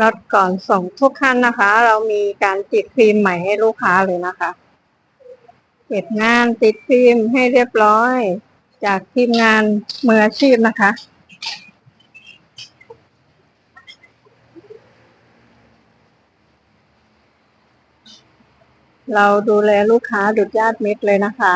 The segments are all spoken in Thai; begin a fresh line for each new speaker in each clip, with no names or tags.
รถก่อนส่งทุกขั้นนะคะ เรามีการติดฟิล์มใหม่ให้ลูกค้าเลยนะคะเก็บงานติดฟิล์มให้เรียบร้อย จากทีมงานมืออาชีพนะคะเราดูแลลูกค้าดุจญาติมิตรเลยนะคะ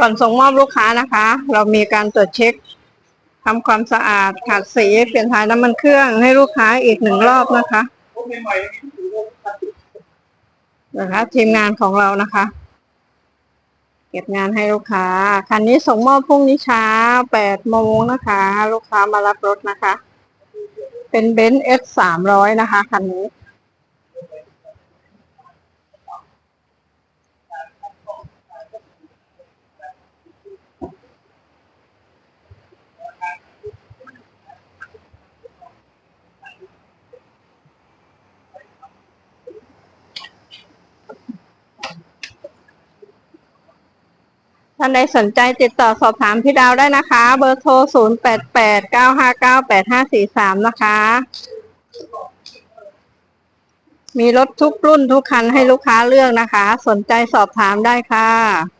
ก่อนส่งมอบลูกค้านะคะ เรามีการตรวจเช็คทำความสะอาดขัดสีเปลี่ยนถ่ายน้ำมันเครื่องให้ลูกค้าอีกหนึ่งรอบนะคะนะคะทีมงานของเรานะคะ เก็บงานให้ลูกค้า คันนี้ส่งมอบพรุ่งนี้เช้าแปดโมงนะคะ ลูกค้ามารับรถนะคะ เป็นเบนซ์เอสสามร้อยนะคะ คันนี้ ท่านใดสนใจติดต่อสอบถามพี่ดาวได้นะคะ เบอร์โทร 0 8 8 9 5 9 8 5 4 3 นะคะ มีรถทุกรุ่นทุกคันให้ลูกค้าเลือกนะคะ สนใจสอบถามได้ค่ะ